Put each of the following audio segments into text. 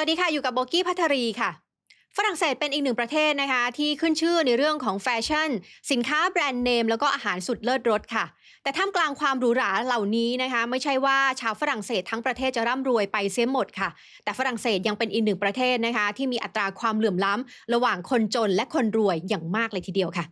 วัสดีค่ะ อยู่กับโบกี้พัทรีค่ะ ฝรั่งเศสเป็นอีกหนึ่งประเทศนะคะ ที่ขึ้นชื่อในเรื่องของแฟชั่น สินค้าแบรนด์เนม แล้วก็อาหารสุดเลิศรสค่ะ แต่ท่ามกลางความหรูหราเหล่านี้นะคะ ไม่ใช่ว่าชาวฝรั่งเศสทั้งประเทศจะร่ำรวยไปเสียหมดค่ะ แต่ฝรั่งเศสยังเป็นอีกหนึ่งประเทศนะคะ ที่มีอัตราความเหลื่อมล้ำระหว่างคนจนและคนรวยอย่างมากเลยทีเดียวค่ะ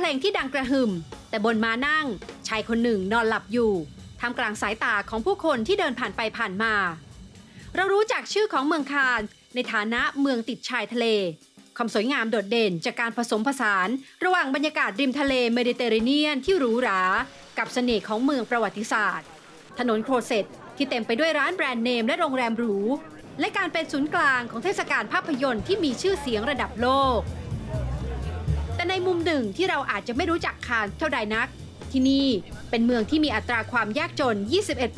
เพลงที่ดังกระหึ่ม แต่บนมานั่ง ชายคนหนึ่งนอนหลับอยู่ท่ามกลางสายตาของผู้คนที่เดินผ่านไปผ่านมา เรารู้จักชื่อของเมืองคานในฐานะเมืองติดชายทะเล ความสวยงามโดดเด่นจากการผสมผสาน ระหว่างบรรยากาศริมทะเลเมดิเตอร์เรเนียนที่หรูหรา กับเสน่ห์ของเมืองประวัติศาสตร์ ถนนโครเซตที่เต็มไปด้วยร้านแบรนด์เนมและโรงแรมหรู และการเป็นศูนย์กลางของเทศกาลภาพยนตร์ที่มีชื่อเสียงระดับโลก แต่ในมุมหนึ่งที่เราอาจจะไม่รู้จักคานเท่าใดนัก ที่นี่เป็นเมืองที่มีอัตราความยากจน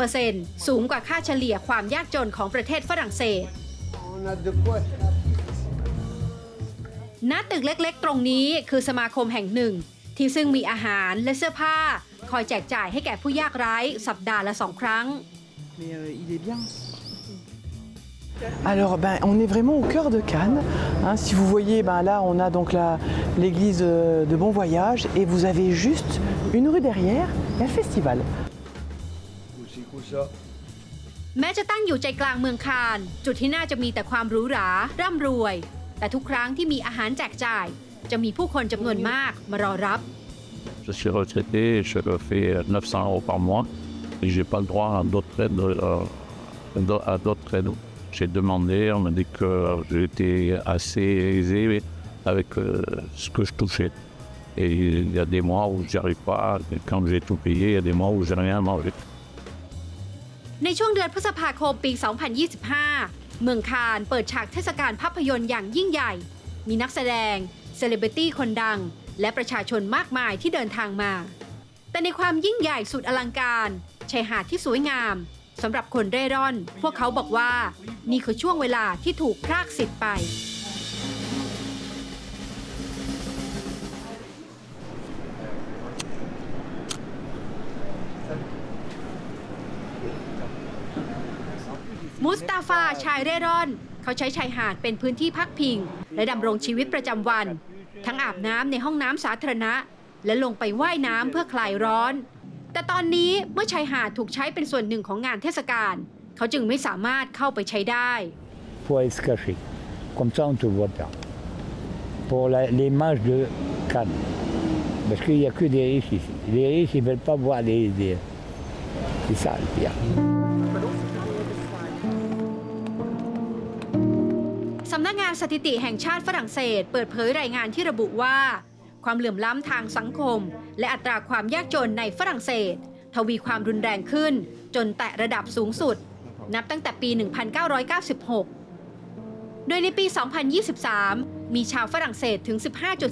21%สูงกว่าค่าเฉลี่ยความยากจนของประเทศฝรั่งเศส On a de quoi ณตึกเล็กๆ ตรงนี้คือสมาคมแห่งหนึ่ง ที่ซึ่งมีอาหารและเสื้อผ้า คอยแจกจ่ายให้แก่ผู้ยากไร้สัปดาห์ละสองครั้ง Alors, ben, on est vraiment au cœur de Cannes. hein. si vous voyez, ben, là, on a donc la- l'église euh, de Bon Voyage et vous avez juste une rue derrière, il y a le festival. Aussi que ça. แม้จะตั้งอยู่ใจกลางเมืองคาน จุดที่น่าจะมีแต่ความหรูหรา ร่ำรวย แต่ทุกครั้งที่มีอาหารแจกจ่าย จะมีผู้คนจำนวนมากมารอรับ Je suis retraité, je fais 900 euros par mois et j'ai pas le droit à d'autres aides. euh, à d'autres aides. J'ai demandé, on m'a dit que j'étais assez aisé avec euh, ce que je touchais. Et il y a des mois où j'y arrive pas, quand j'ai tout payé, il y a des mois où j'ai rien mangé. ในช่วงเดือนพฤษภาคมปี 2025 เมืองคานเปิดฉากเทศกาลภาพยนตร์อย่างยิ่งใหญ่ มีนักแสดง เซเลบริตี้คนดัง และประชาชนมากมายที่เดินทางมา แต่ในความยิ่งใหญ่สุดอลังการชายหาดที่สวยงามสำหรับคนเร่ร่อน พวกเขาบอกว่า นี่คือช่วงเวลาที่ถูกพรากสิทธิ์ไป มุสตาฟาชายเร่ร่อน เขาใช้ชายหาดเป็นพื้นที่พักพิง และดำรงชีวิตประจำวัน ทั้งอาบน้ำในห้องน้ำสาธารณะ และลงไปว่ายน้ำเพื่อคลายร้อน แต่ตอนนี้เมื่อชายหาดถูกใช้เป็นส่วนหนึ่งของงานเทศกาล เขาจึงไม่สามารถเข้าไปใช้ได้ faut aller se cacher. Comme ça, on ne te voit pas. Pour la- les manches de Cannes. Parce qu'il n'y a que des riches ici. Les riches, ils ne veulent pas voir les... les- C'est ça le pire. สำนักงานสถิติแห่งชาติฝรั่งเศส เปิดเผยรายงานที่ระบุว่า ความเหลื่อมล้ำทางสังคม และอัตราความยากจนในฝรั่งเศส ทวีความรุนแรงขึ้น จนแตะระดับสูงสุด นับตั้งแต่ปี 1996 โดยในปี 2023 มีชาวฝรั่งเศสถึง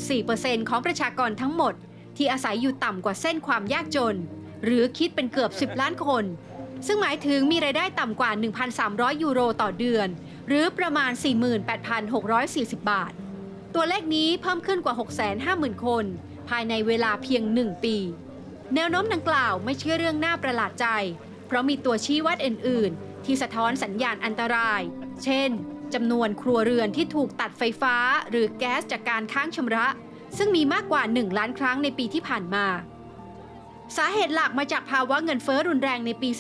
15.4%ของประชากรทั้งหมด ที่อาศัยอยู่ต่ำกว่าเส้นความยากจน หรือคิดเป็นเกือบ 10 ล้านคน ซึ่งหมายถึงมีรายได้ต่ำกว่า 1,300 ยูโรต่อเดือน หรือประมาณ 48,640 บาท ตัวเลขนี้เพิ่มขึ้นกว่า 650,000 คน ภายในเวลาเพียง 1 ปีแนวโน้มดังกล่าวไม่เชื่อเรื่องน่าประหลาดใจ เพราะมีตัวชี้วัดอื่น ที่สะท้อนสัญญาณอันตราย เช่นจำนวนครัวเรือนที่ถูกตัดไฟฟ้าหรือแก๊สจากการค้างชำระ ซึ่งมีมากกว่า 1 ล้านครั้งในปีที่ผ่านมา สาเหตุหลักมาจากภาวะเงินเฟ้อรุนแรงในปี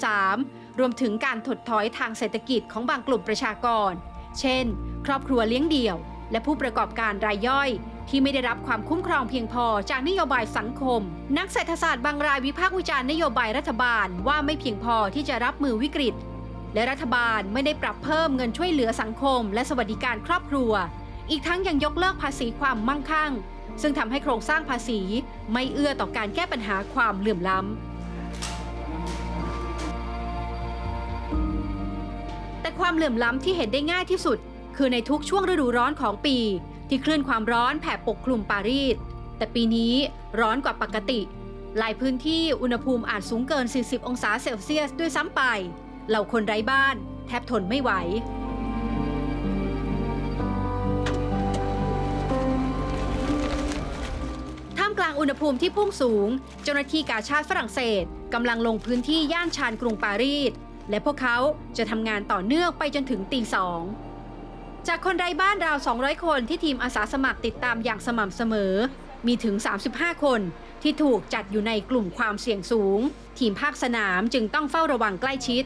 2023 รวมถึงการถดถอยทางเศรษฐกิจของบางกลุ่มประชากร เช่น ครอบครัวเลี้ยงเดี่ยว และผู้ประกอบการรายย่อย ที่ไม่ได้รับความคุ้มครองเพียงพอจากนโยบายสังคม นักเศรษฐศาสตร์บางรายวิพากษ์วิจารณ์นโยบายรัฐบาลว่าไม่เพียงพอที่จะรับมือวิกฤต และรัฐบาลไม่ได้ปรับเพิ่มเงินช่วยเหลือสังคม และสวัสดิการครอบครัว อีกทั้งยังยกเลิกภาษีความมั่งคั่ง ซึ่งทำให้โครงสร้างภาษี ไม่เอื้อต่อการแก้ปัญหาความเหลื่อมล้ำแต่ความเหลื่อมล้ำที่เห็นได้ง่ายที่สุด คือในทุกช่วงฤดูร้อนของปี ที่คลื่นความร้อนแผ่ปกคลุมปารีส แต่ปีนี้ร้อนกว่าปกติ หลายพื้นที่อุณหภูมิอาจสูงเกิน 40 องศาเซลเซียสด้วยซ้ำไป เหล่าคนไร้บ้านแทบทนไม่ไหวท่ามกลางอุณหภูมิที่พุ่งสูง เจ้าหน้าที่กาชาติฝรั่งเศสกำลังลงพื้นที่ย่านชานกรุงปารีส และพวกเขาจะทำงานต่อเนื่องไปจนถึงตีสอง จากคนไร้บ้านราว 200 คนที่ทีมอาสาสมัครติดตามอย่างสม่ำเสมอ มีถึง 35 คนที่ถูกจัดอยู่ในกลุ่มความเสี่ยงสูง ทีมภาคสนามจึงต้องเฝ้าระวังใกล้ชิด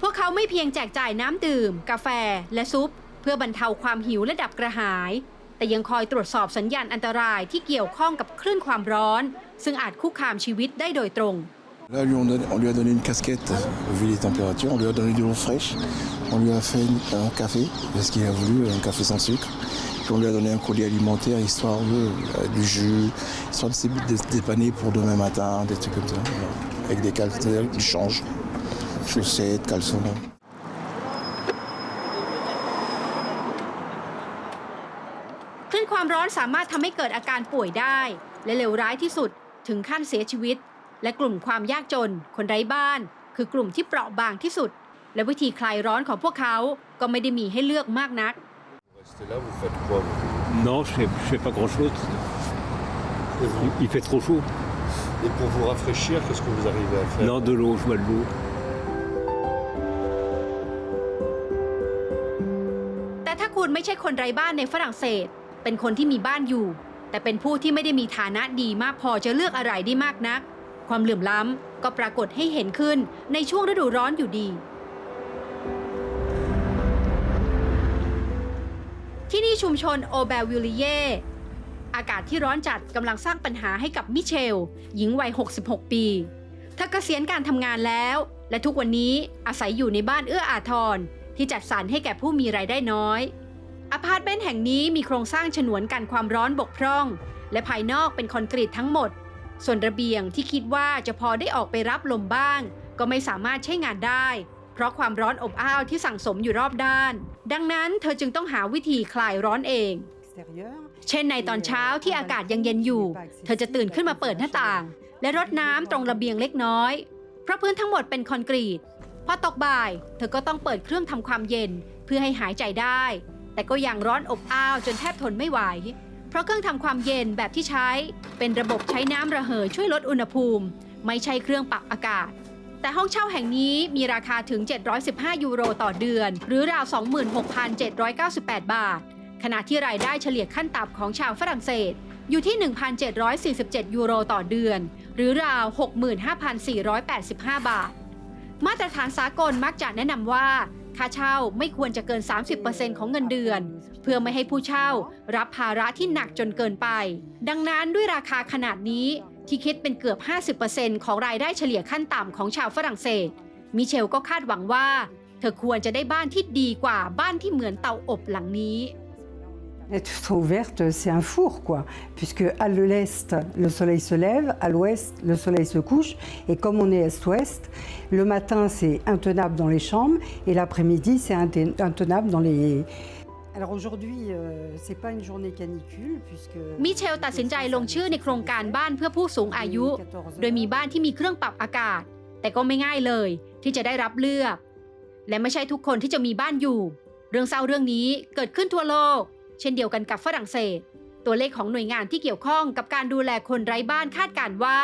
พวกเขาไม่เพียงแจกจ่ายน้ำดื่ม กาแฟ และซุป เพื่อบรรเทาความหิวและดับกระหาย แต่ยังคอยตรวจสอบสัญญาณอันตรายที่เกี่ยวข้องกับคลื่นความร้อน ซึ่งอาจคุกคามชีวิตได้โดยตรง Là, lui, on, donne- on lui a donné une casquette, vu les températures, on lui a donné de l'eau fraîche, on lui a fait une- un café, parce qu'il a voulu un café sans sucre. Puis on lui a donné un colis alimentaire, histoire de, euh, du jus, histoire de se de se dépanner pour demain matin, des trucs comme ça. voilà. Avec des caleçons, du change, chaussettes, caleçons. คลื่นความร้อนสามารถทำให้เกิดอาการป่วยได้ และเลวร้ายที่สุดถึงขั้นเสียชีวิต และกลุ่มความยากจน คนไร้บ้าน คือกลุ่มที่เปราะบางที่สุด และวิธีคลายร้อนของพวกเขาก็ไม่ได้มีให้เลือกมากนัก Restez là, vous faites quoi vous Non, je fais, je fais pas grand chose. Et vous- Il fait trop chaud. Et pour vous rafraîchir, qu'est-ce que vous arrivez à faire Non, de l'eau, je bois de l'eau. แต่ถ้าคุณไม่ใช่คนไร้บ้านในฝรั่งเศส เป็นคนที่มีบ้านอยู่ แต่เป็นผู้ที่ไม่ได้มีฐานะดีมากพอจะเลือกอะไรได้มากนัก ความเหลื่อมล้ำก็ปรากฏให้เห็นขึ้นในช่วงฤดูร้อนอยู่ดี ที่นี่ชุมชนโอเบลวิลเย่อากาศที่ร้อนจัดกำลังสร้างปัญหาให้กับมิเชล หญิงวัย 66 ปีเธอเกษียณการทำงานแล้ว และทุกวันนี้อาศัยอยู่ในบ้านเอื้ออาทร ที่จัดสรรให้แก่ผู้มีรายได้น้อยอพาร์ตเมนต์แห่งนี้มีโครงสร้างฉนวนกันความร้อนบกพร่อง และภายนอกเป็นคอนกรีตทั้งหมด ส่วนระเบียงที่คิดว่าจะพอได้ออกไปรับลมบ้าง ก็ไม่สามารถใช้งานได้ เพราะความร้อนอบอ้าวที่สั่งสมอยู่รอบด้าน ดังนั้นเธอจึงต้องหาวิธีคลายร้อนเอง เช่นในตอนเช้าที่อากาศยังเย็นอยู่ เธอจะตื่นขึ้นมาเปิดหน้าต่าง และรดน้ำตรงระเบียงเล็กน้อย เพราะพื้นทั้งหมดเป็นคอนกรีตพอตกบ่าย เธอก็ต้องเปิดเครื่องทำความเย็นเพื่อให้หายใจได้ แต่ก็ยังร้อนอบอ้าวจนแทบทนไม่ไหว เพราะเครื่องทำความเย็นแบบที่ใช้ เป็นระบบใช้น้ำระเหยช่วยลดอุณหภูมิ ไม่ใช่เครื่องปรับอากาศ แต่ห้องเช่าแห่งนี้มีราคาถึง 715 ยูโรต่อเดือน หรือราว 26,798 บาท ขณะที่รายได้เฉลี่ยขั้นต่ำของชาวฝรั่งเศส อยู่ที่ 1,747 ยูโรต่อเดือน หรือราว 65,485 บาท มาตรฐานสากลมักจะแนะนำว่า ค่าเช่าไม่ควรจะเกิน 30%ของเงินเดือน เพื่อไม่ให้ผู้เช่ารับภาระที่หนักจนเกินไป ดังนั้นด้วยราคาขนาดนี้ที่คิดเป็นเกือบ 50%ของรายได้เฉลี่ยขั้นต่ำของชาวฝรั่งเศส มิเชลก็คาดหวังว่า เธอควรจะได้บ้านที่ดีกว่าบ้านที่เหมือนเตาอบหลังนี้ Être ouverte, c'est un four, quoi, puisque à l'est, le soleil se lève, à l'ouest, le soleil se couche, et comme on est est-ouest, le matin, c'est intenable dans les chambres, et l'après-midi, c'est inten- intenable dans les... Alors aujourd'hui, euh, c'est pas une journée canicule, puisque... มิเชลตัดสินใจลงชื่อในโครงการบ้านเพื่อผู้สูงอายุ โดยมีบ้านที่มีเครื่องปรับอากาศ แต่ก็ไม่ง่ายเลยที่จะได้รับเลือก และไม่ใช่ทุกคนที่จะมีบ้านอยู่ เรื่องเศร้าเรื่องนี้เกิดขึ้นทั่วโลก เช่นเดียวกันกับฝรั่งเศส ตัวเลขของหน่วยงานที่เกี่ยวข้องกับการดูแลคนไร้บ้านคาดการณ์ว่า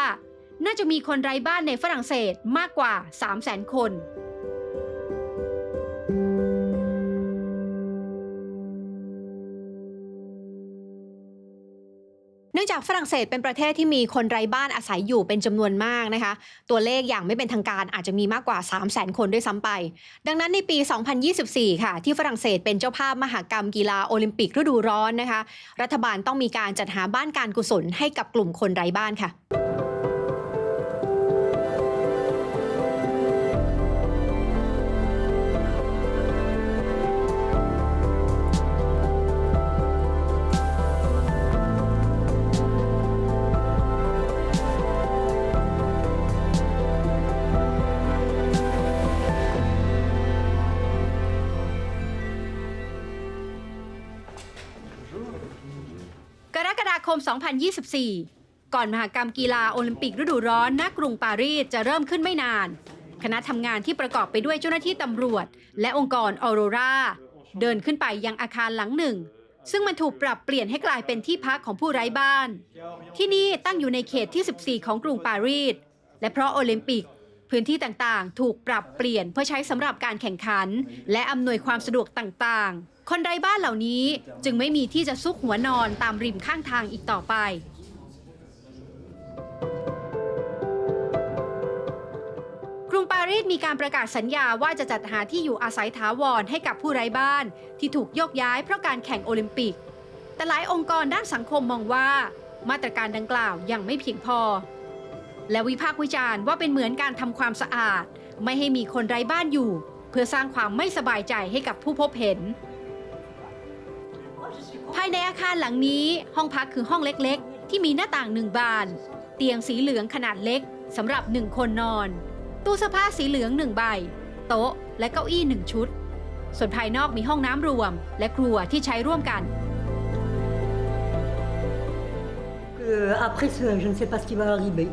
น่าจะมีคนไร้บ้านในฝรั่งเศสมากกว่า 3 0 0 0 0 0 คน เนื่องจากฝรั่งเศสเป็นประเทศที่มีคนไร้บ้านอาศัยอยู่เป็นจำนวนมากนะคะ ตัวเลขอย่างไม่เป็นทางการอาจจะมีมากกว่า 3 0 0 0 0 0 คนด้วยซ้ำไป ดังนั้นในปี 2024 ค่ะ ที่ฝรั่งเศสเป็นเจ้าภาพมหกรรมกีฬาโอลิมปิกฤดูร้อนนะคะ รัฐบาลต้องมีการจัดหาบ้านการกุศลให้กับกลุ่มคนไร้บ้านค่ะ 2024 ก่อนมหากรรมกีฬาโอลิมปิกฤดูร้อนณกรุงปารีสจะเริ่มขึ้นไม่นาน คณะทำงานที่ประกอบไปด้วยเจ้าหน้าที่ตำรวจ และองค์กรออโรราเดินขึ้นไปยังอาคารหลังหนึ่ง ซึ่งมันถูกปรับเปลี่ยนให้กลายเป็นที่พักของผู้ไร้บ้าน ที่นี่ตั้งอยู่ในเขตที่ 14 ของกรุงปารีสและเพราะโอลิมปิกพื้นที่ต่างๆ ถูกปรับเปลี่ยนเพื่อใช้สำหรับการแข่งขัน และอำนวยความสะดวกต่างๆ คนไร้บ้านเหล่านี้จึงไม่มีที่จะซุกหัวนอนตามริมข้างทางอีกต่อไปกรุงปารีสมีการประกาศสัญญาว่าจะจัดหาที่อยู่อาศัยถาวรให้กับผู้ไร้บ้าน ที่ถูกโยกย้ายเพราะการแข่งโอลิมปิก แต่หลายองค์กรด้านสังคมมองว่า มาตรการดังกล่าวยังไม่เพียงพอ และวิพากษ์วิจารณ์ว่าเป็นเหมือนการทำความสะอาด ไม่ให้มีคนไร้บ้านอยู่ เพื่อสร้างความไม่สบายใจให้กับผู้พบเห็น ภายในอาคารหลังนี้ห้องพักคือห้องเล็กๆ ที่มีหน้าต่างหนึ่งบาน เตียงสีเหลืองขนาดเล็กสำหรับหนึ่งคนนอน ตู้เสื้อผ้าสีเหลืองหนึ่งใบ โต๊ะและเก้าอี้หนึ่งชุด ส่วนภายนอกมีห้องน้ำรวม และครัวที่ใช้ร่วมกัน Euh, après, ce- je ne sais pas ce qui va arriver.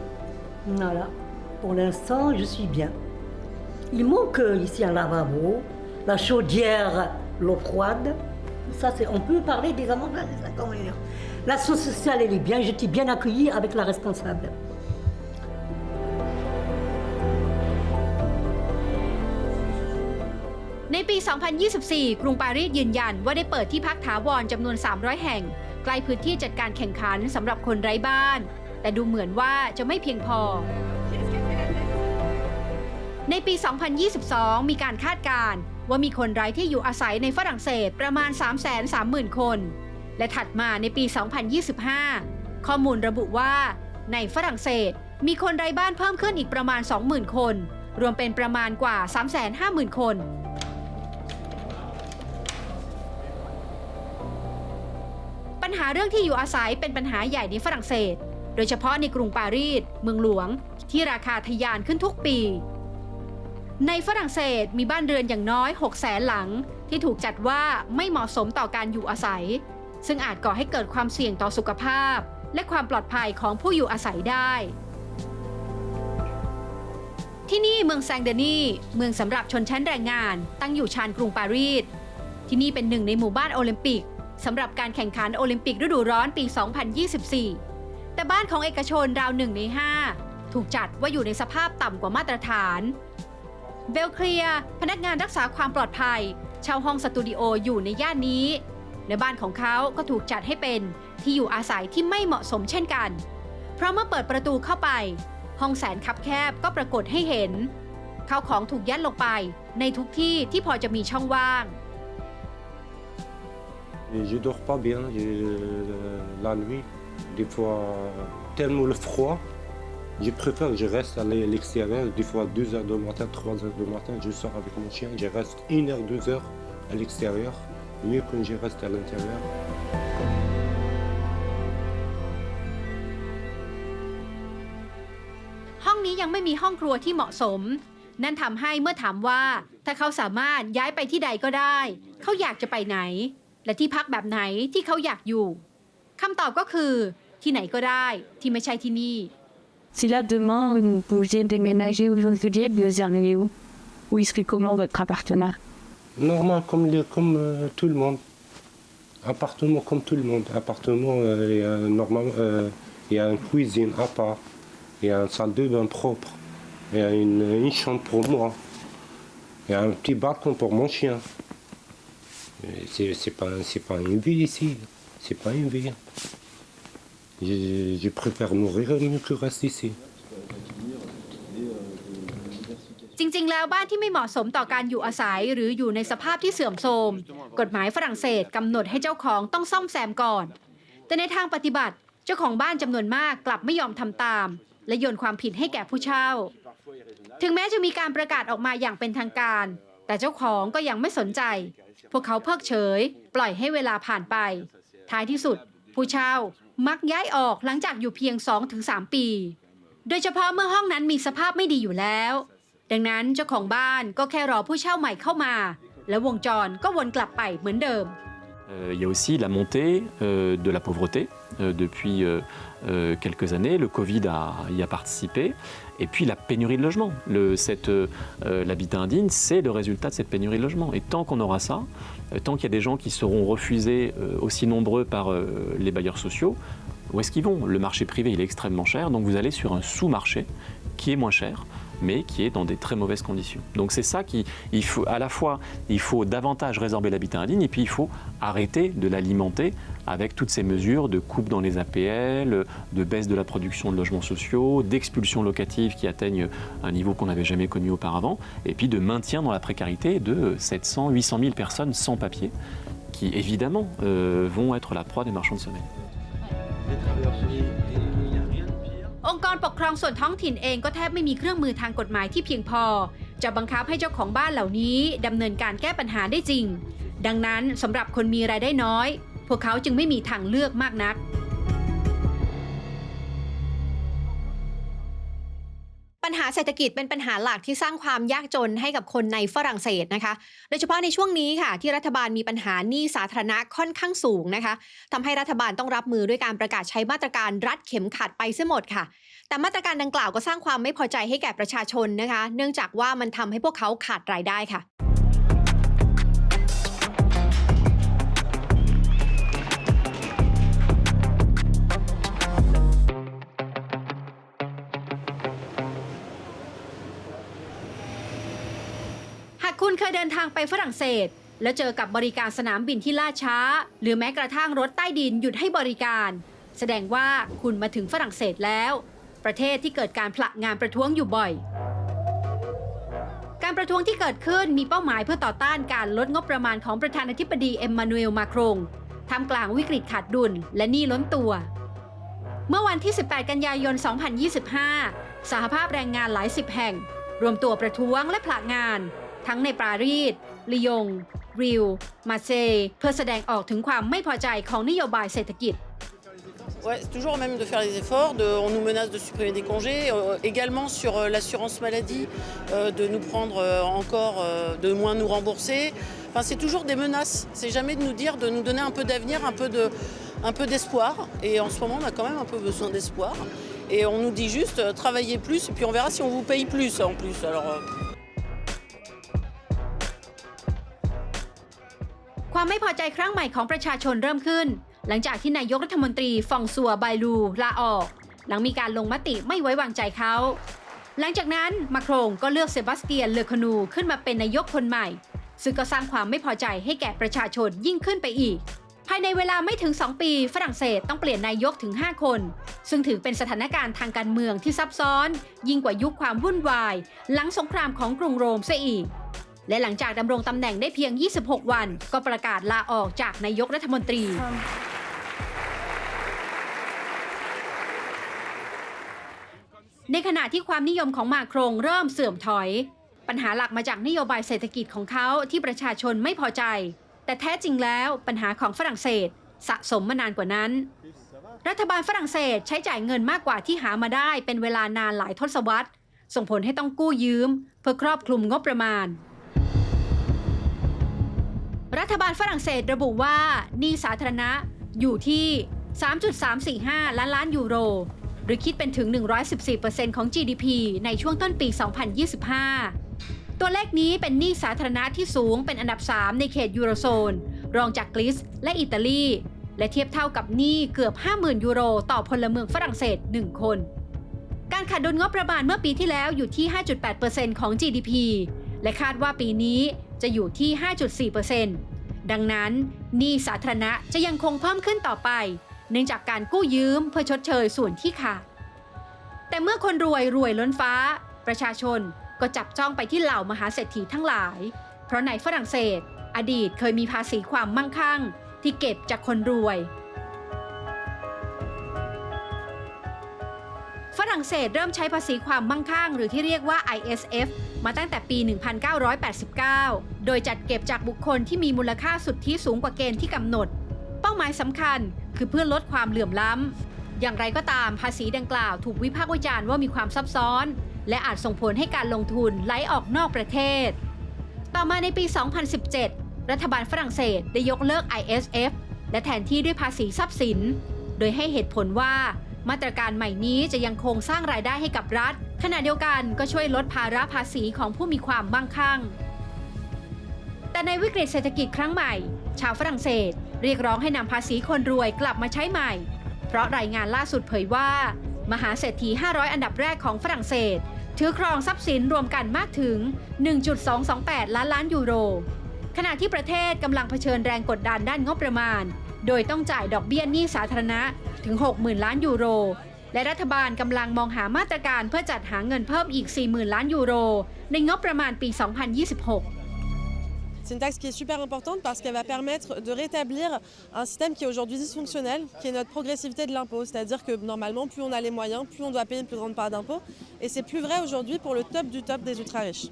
Voilà. Pour l'instant, je suis bien. Il manque euh, ici un lavabo, la chaudière, l'eau froide. Ça, c'est, on peut parler des avantages des inconvénients. La sauce sociale, elle est bien. J'étais bien accueillie avec la responsable. ในปี 2024 กรุงปารีสยืนยันว่าได้เปิดที่พักถาวรจำนวน 300 แห่ง ใกล้พื้นที่จัดการแข่งขันสำหรับคนไร้บ้าน แต่ดูเหมือนว่าจะไม่เพียงพอ ในปี 2022 มีการคาดการณ์ ว่ามีคนไร้ที่อยู่อาศัยในฝรั่งเศสประมาณ 330,000 คน และถัดมาในปี 2025 ข้อมูลระบุว่าในฝรั่งเศสมีคนไร้บ้านเพิ่มขึ้นอีกประมาณ 20,000 คน รวมเป็นประมาณกว่า 350,000 คน ปัญหาเรื่องที่อยู่อาศัยเป็นปัญหาใหญ่ในฝรั่งเศส โดยเฉพาะในกรุงปารีสเมืองหลวง ที่ราคาทะยานขึ้นทุกปี ในฝรั่งเศสมีบ้านเรือนอย่างน้อย6แสนหลัง ที่ถูกจัดว่าไม่เหมาะสมต่อการอยู่อาศัย ซึ่งอาจก่อให้เกิดความเสี่ยงต่อสุขภาพ และความปลอดภัยของผู้อยู่อาศัยได้ ที่นี่เมืองแซงเดนีเมืองสำหรับชนชั้นแรงงาน ตั้งอยู่ชานกรุงปารีส ที่นี่เป็นหนึ่งในหมู่บ้านโอลิมปิกสำหรับการแข่งขันโอลิมปิกฤดูร้อนปี 2024 แต่บ้านของเอกชนราวหนึ่งใน5ถูกจัดว่าอยู่ในสภาพต่ำกว่ามาตรฐาน เบลเคลียพนักงานรักษาความปลอดภัย เช่าห้องสตูดิโออยู่ในย่านนี้ และบ้านของเขาก็ถูกจัดให้เป็นที่อยู่อาศัยที่ไม่เหมาะสมเช่นกัน เพราะเมื่อเปิดประตูเข้าไป ห้องแสนคับแคบก็ปรากฏให้เห็นข้าวของถูกยัดลงไปในทุกที่ที่พอจะมีช่องว่าง je dors pas bien je- la nuit. Des fois, tellement le froid, je préfère que je reste à l'extérieur. Des fois, 2 heures du matin, 3 heures du matin, je sors avec mon chien, je reste 1 heure, 2 heures à l'extérieur. Mieux que je reste à l'intérieur. ห้องนี้ยังไม่มีห้องครัวที่เหมาะสม นั่นทำให้เมื่อถามว่า ถ้าเขาสามารถย้ายไปที่ใดก็ได้ เขาอยากจะไปไหน และที่พักแบบไหนที่เขาอยากอยู่คำตอบก็คือที่ไหนก็ได้ที่ไม่ใช่ที่นี่ Si là demain vous pouviez déménager où vous vouliez, vous iriez où? Où il serait comment votre appartement? Normal, comme, comme euh, tout le monde. Appartement comme tout le monde. Appartement, euh, il y a, normal, euh, il y a une cuisine à part. Il y a une salle de bain propre. Il y a une, une chambre pour moi. Il y a un petit balcon pour mon chien. C'est pas, pas une vie ici. C'est pas une vie. Je, je préfère mourir mieux que rester ici. จริง ๆ แล้วบ้านที่ไม่เหมาะสมต่อการอยู่อาศัย หรืออยู่ในสภาพที่เสื่อมโทรมกฎหมายฝรั่งเศสกำหนดให้เจ้าของต้องซ่อมแซมก่อน แต่ในทางปฏิบัติเจ้าของบ้านจำนวนมากกลับไม่ยอมทำตาม และโยนความผิดให้แก่ผู้เช่า ถึงแม้จะมีการประกาศออกมาอย่างเป็นทางการ แต่เจ้าของก็ยังไม่สนใจ พวกเขาเพิกเฉย ปล่อยให้เวลาผ่านไป ท้ายที่สุด ผู้เช่า มักย้ายออกหลังจากอยู่เพียง 2-3 ปี โดยเฉพาะเมื่อห้องนั้นมีสภาพไม่ดีอยู่แล้ว ดังนั้นเจ้าของบ้านก็แค่รอผู้เช่าใหม่เข้ามา และวงจรก็วนกลับไปเหมือนเดิม Il y a aussi la montée euh, de la pauvreté euh, depuis euh, euh, quelques années. Le Covid y a participé. Et puis la pénurie de logement. Euh, euh, L'habitat indigne, c'est le résultat de cette pénurie de logement. Et tant qu'on aura ça, euh, tant qu'il y a des gens qui seront refusés euh, aussi nombreux par euh, les bailleurs sociaux, où est-ce qu'ils vont? Le marché privé, il est extrêmement cher. Donc vous allez sur un sous-marché qui est moins cher mais qui est dans des très mauvaises conditions. Donc c'est ça qui, faut à la fois, il faut davantage résorber l'habitat indigne et puis il faut arrêter de l'alimenter avec toutes ces mesures de coupe dans les APL, de baisse de la production de logements sociaux, d'expulsion locative qui atteignent un niveau qu'on n'avait jamais connu auparavant, et puis de maintien dans la précarité de 700, 800 000 personnes sans papier qui évidemment euh, vont être la proie des marchands de sommeil. องค์กรปกครองส่วนท้องถิ่นเองก็แทบไม่มีเครื่องมือทางกฎหมายที่เพียงพอ จะบังคับให้เจ้าของบ้านเหล่านี้ดำเนินการแก้ปัญหาได้จริง ดังนั้นสำหรับคนมีรายได้น้อย พวกเขาจึงไม่มีทางเลือกมากนัก ปัญหาเศรษฐกิจเป็นปัญหาหลักที่สร้างความยากจนให้กับคนในฝรั่งเศสนะคะ โดยเฉพาะในช่วงนี้ค่ะ ที่รัฐบาลมีปัญหาหนี้สาธารณะค่อนข้างสูงนะคะทำให้รัฐบาลต้องรับมือด้วยการประกาศใช้มาตรการรัดเข็มขัดไปเสียหมดค่ะ แต่มาตรการดังกล่าวก็สร้างความไม่พอใจให้แก่ประชาชนนะคะ เนื่องจากว่ามันทำให้พวกเขาขาดรายได้ค่ะ คุณเคยเดินทางไปฝรั่งเศส แล้วเจอกับบริการสนามบินที่ล่าช้า หรือแม้กระทั่งรถใต้ดินหยุดให้บริการ แสดงว่าคุณมาถึงฝรั่งเศสแล้ว ประเทศที่เกิดการผละงานประท้วงอยู่บ่อย การประท้วงที่เกิดขึ้นมีเป้าหมายเพื่อต่อต้านการลดงบประมาณของประธานาธิบดีเอ็มมานูเอลมาครงท่ามกลางวิกฤตขาดดุลและหนี้ล้นตัว เมื่อวันที่ 18 กันยายน 2025 สหภาพแรงงานหลายสิบแห่ง รวมตัวประท้วงและผละงาน ทั้งในปารีสลียง ริว มาเซย์เพื่อแสดงออกถึงความไม่พอใจของนโยบายเศรษฐกิจ Ouais, c'est toujours même de faire les efforts. De, on nous menace de supprimer des congés. euh, également sur euh, l'assurance maladie, euh, de nous prendre euh, encore, euh, de moins nous rembourser. Enfin, c'est toujours des menaces. C'est jamais de nous dire, de nous donner un peu d'avenir, un peu de, un peu d'espoir. Et en ce moment, on a quand même un peu besoin d'espoir. Et on nous dit juste, euh, travaillez plus, et puis on verra si on vous paye plus en plus. Alors. euh, ความไม่พอใจครั้งใหม่ของประชาชนเริ่มขึ้น หลังจากที่นายกรัฐมนตรีฟองซัวไบลูลาออก หลังมีการลงมติไม่ไว้วางใจเขา หลังจากนั้นมาโครงก็เลือกเซบาสเตียนเลอคานูขึ้นมาเป็นนายกคนใหม่ ซึ่งก็สร้างความไม่พอใจให้แก่ประชาชนยิ่งขึ้นไปอีก ภายในเวลาไม่ถึง 2 ปีฝรั่งเศสต้องเปลี่ยนนายกถึง 5 คน ซึ่งถือเป็นสถานการณ์ทางการเมืองที่ซับซ้อน ยิ่งกว่ายุคความวุ่นวาย หลังสงครามของกรุงโรมเสียอีก และหลังจากดำรงตำแหน่งได้เพียง 26 วัน ก็ประกาศลาออกจากนายกรัฐมนตรี ในขณะที่ความนิยมของมาโครงเริ่มเสื่อมถอย ปัญหาหลักมาจากนโยบายเศรษฐกิจของเขาที่ประชาชนไม่พอใจ แต่แท้จริงแล้วปัญหาของฝรั่งเศสสะสมมานานกว่านั้น รัฐบาลฝรั่งเศสใช้จ่ายเงินมากกว่าที่หามาได้เป็นเวลานานหลายทศวรรษ ส่งผลให้ต้องกู้ยืม เพื่อครอบคลุมงบประมาณ รัฐบาลฝรั่งเศสระบุว่าหนี้สาธารณะอยู่ที่ 3.345 ล้านล้านยูโร หรือคิดเป็นถึง 114%ของ GDP ในช่วงต้นปี 2025 ตัวเลขนี้เป็นหนี้สาธารณะที่สูงเป็นอันดับ 3 ในเขตยูโรโซน รองจากกรีซและอิตาลี และเทียบเท่ากับหนี้เกือบ 50,000 ยูโร ต่อพลเมืองฝรั่งเศส 1 คน การขาดดุลงบประมาณเมื่อปีที่แล้วอยู่ที่ 5.8%ของ GDP และคาดว่าปีนี้จะอยู่ที่ 5.4%ดังนั้นหนี้สาธารณะจะยังคงเพิ่มขึ้นต่อไป เนื่องจากการกู้ยืมเพื่อชดเชยส่วนที่ขาด แต่เมื่อคนรวยรวยล้นฟ้า ประชาชนก็จับจ้องไปที่เหล่ามหาเศรษฐีทั้งหลาย เพราะในฝรั่งเศส อดีตเคยมีภาษีความมั่งคั่ง ที่เก็บจากคนรวย ฝรั่งเศสเริ่มใช้ภาษีความมั่งคั่ง หรือที่เรียกว่า ISF มาตั้งแต่ปี 1989 โดยจัดเก็บจากบุคคลที่มีมูลค่าสุทธิสูงกว่าเกณฑ์ที่กำหนด เป้าหมายสำคัญคือเพื่อลดความเหลื่อมล้ำ อย่างไรก็ตามภาษีดังกล่าวถูกวิพากษ์วิจารณ์ว่ามีความซับซ้อน และอาจส่งผลให้การลงทุนไหลออกนอกประเทศ ต่อมาในปี 2017 รัฐบาลฝรั่งเศสได้ยกเลิก ISF และแทนที่ด้วยภาษีทรัพย์สิน โดยให้เหตุผลว่า มาตรการใหม่นี้จะยังคงสร้างรายได้ให้กับรัฐ ขณะเดียวกันก็ช่วยลดภาระภาษีของผู้มีความมั่งคั่ง แต่ในวิกฤตเศรษฐกิจครั้งใหม่ ชาวฝรั่งเศส เรียกร้องให้นำภาษีคนรวยกลับมาใช้ใหม่ เพราะรายงานล่าสุดเผยว่า มหาเศรษฐี 500 อันดับแรกของฝรั่งเศส ถือครองทรัพย์สินรวมกันมากถึง 1.228 ล้านล้านยูโร ขณะที่ประเทศกำลังเผชิญแรงกดดันด้านงบประมาณ โดยต้องจ่ายดอกเบี้ยหนี้สาธารณะ ถึง 60,000 ล้านยูโร และรัฐบาลกำลังมองหามาตรการเพื่อจัดหาเงินเพิ่มอีก 40,000 ล้านยูโร ในงบประมาณปี 2026 C'est une taxe qui est super importante parce qu'elle va permettre de rétablir un système qui est aujourd'hui dysfonctionnel, qui est notre progressivité de l'impôt. C'est-à-dire que normalement, plus on a les moyens, plus on doit payer une plus grande part d'impôt. Et c'est plus vrai aujourd'hui pour le top du top des ultra-riches.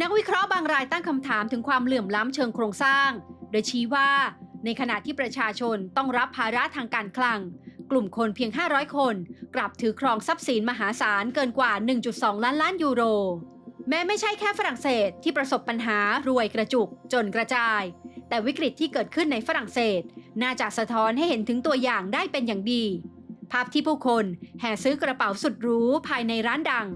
นักวิเคราะห์บางรายตั้งคำถามถึงความเหลื่อมล้ำเชิงโครงสร้าง โดยชี้ว่า ในขณะที่ประชาชนต้องรับภาระทางการคลัง กลุ่มคนเพียง 500 คน กลับถือครองทรัพย์สินมหาศาลเกินกว่า 1.2 ล้านล้านยูโร แม้ไม่ใช่แค่ฝรั่งเศสที่ประสบปัญหารวยกระจุกจนกระจาย แต่วิกฤตที่เกิดขึ้นในฝรั่งเศส น่าจะสะท้อนให้เห็นถึงตัวอย่างได้เป็นอย่างดี ภาพที่ผู้คนแห่ซื้อกระเป๋าสุดหรูภายในร้านดัง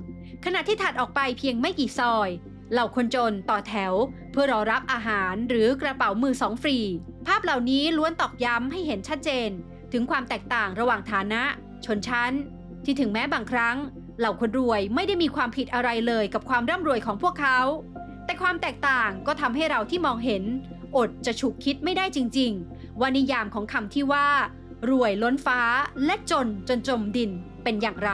ขณะที่ถัดออกไปเพียงไม่กี่ซอย เหล่าคนจนต่อแถว เพื่อรอรับอาหารหรือกระเป๋ามือสองฟรี ภาพเหล่านี้ล้วนตอกย้ำให้เห็นชัดเจน ถึงความแตกต่างระหว่างฐานะ ชนชั้น ที่ถึงแม้บางครั้ง เหล่าคนรวยไม่ได้มีความผิดอะไรเลยกับความร่ำรวยของพวกเขา แต่ความแตกต่างก็ทำให้เราที่มองเห็น อดจะฉุกคิดไม่ได้จริง ๆ ว่านิยามของคำที่ว่า รวยล้นฟ้าและจนจนจมดินเป็นอย่างไร